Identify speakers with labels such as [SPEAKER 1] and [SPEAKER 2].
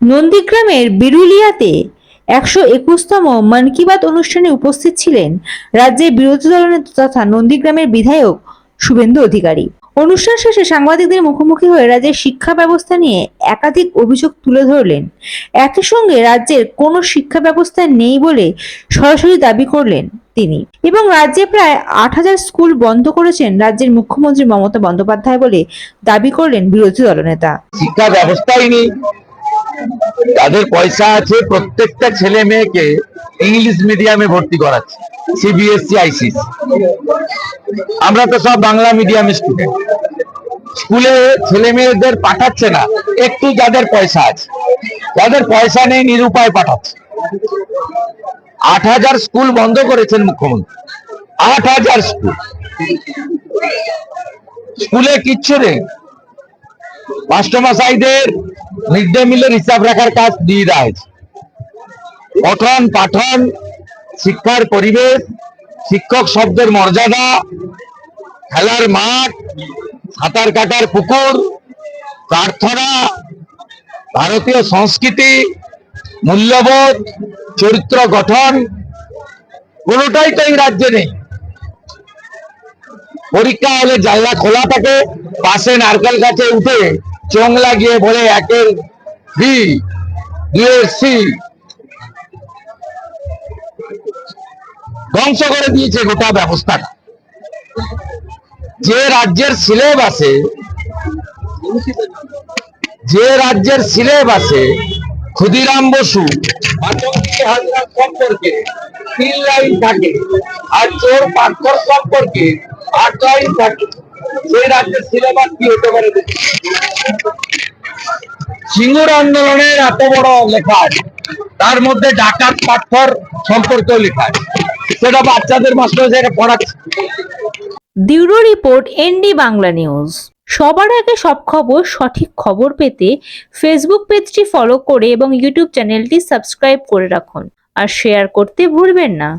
[SPEAKER 1] নন্দীগ্রামের বিরুলিয়াতে একশো একুশতম মন কি বাত অনুষ্ঠানে উপস্থিত ছিলেন রাজ্যের বিরোধী দলনেতা তথা নন্দীগ্রামের বিধায়ক শুভেন্দু অধিকারী। অনুষ্ঠান শেষে সাংবাদিকদের মুখোমুখি হয়ে রাজ্যের শিক্ষা ব্যবস্থা নিয়ে একাধিক অভিযোগ তুলে ধরলেন। একই সঙ্গে রাজ্যের কোনো শিক্ষা ব্যবস্থা নেই বলে সরাসরি দাবি করলেন তিনি এবং রাজ্যে প্রায় আট হাজার স্কুল বন্ধ করেছেন রাজ্যের মুখ্যমন্ত্রী মমতা বন্দ্যোপাধ্যায় বলে দাবি করলেন বিরোধী দলনেতা।
[SPEAKER 2] শিক্ষা ব্যবস্থাই নেই। যাদের পয়সা আছে প্রত্যেকটা ছেলে মেয়েকে ইংলিশ মিডিয়ামে ভর্তি করাচ্ছে সিবিএসসি আইসিসি আমরা তো সব বাংলা মিডিয়াম স্টুডেন্ট স্কুলে ছেলে মেয়েদের পাঠাচ্ছে না, একটু যাদের পয়সা আছে। যাদের পয়সা নেই নিরুপায় পাঠাচ্ছে। আট হাজার স্কুল বন্ধ করেছেন মুখ্যমন্ত্রী। আট হাজার স্কুল। স্কুলে কিচ্ছু নেই। মাস্টারমশাইদের মিড মিলের হিসাব রাখার কাজ দিয়ে পঠন, পাঠন, শিক্ষার পরিবেশ, শিক্ষক শব্দের মর্যাদা, খেলার মাঠ, সাঁতার কাটার পুকুর, প্রার্থনা, ভারতীয় সংস্কৃতি, মূল্যবোধ, চরিত্র গঠন, কোনোটাই তো এই রাজ্যে নেই। পরীক্ষা হলে জানলা খোলা থাকে, পাশে নারকেল গাছে উঠে চোং লাগিয়ে বলে, একের বি সি। ধ্বংস করে দিয়েছে গোটা ব্যবস্থাটা। যে রাজ্যের সিলেবাসে যে রাজ্যের সিলেবাসে ক্ষুদিরাম বসু সম্পর্কে তিন লাইন থাকে। আর চোর পাথর সম্পর্কে আট লাইন থাকে। সেই রাজ্যের সিলেবাস কি হতে পারে সিঙ্গুর আন্দোলনের এত বড় লেখা তার মধ্যে ডাকাত পাথর সম্পর্কেও লেখা সেটা বাচ্চাদের মাস্টার পড়াচ্ছে।
[SPEAKER 1] Bureau report, ND Bangla news. সবার আগে সব খবর, সঠিক খবর পেতে ফেসবুক পেজটি ফলো করে এবং ইউটিউব চ্যানেলটি সাবস্ক্রাইব করে রাখুন। আর শেয়ার করতে ভুলবেন না।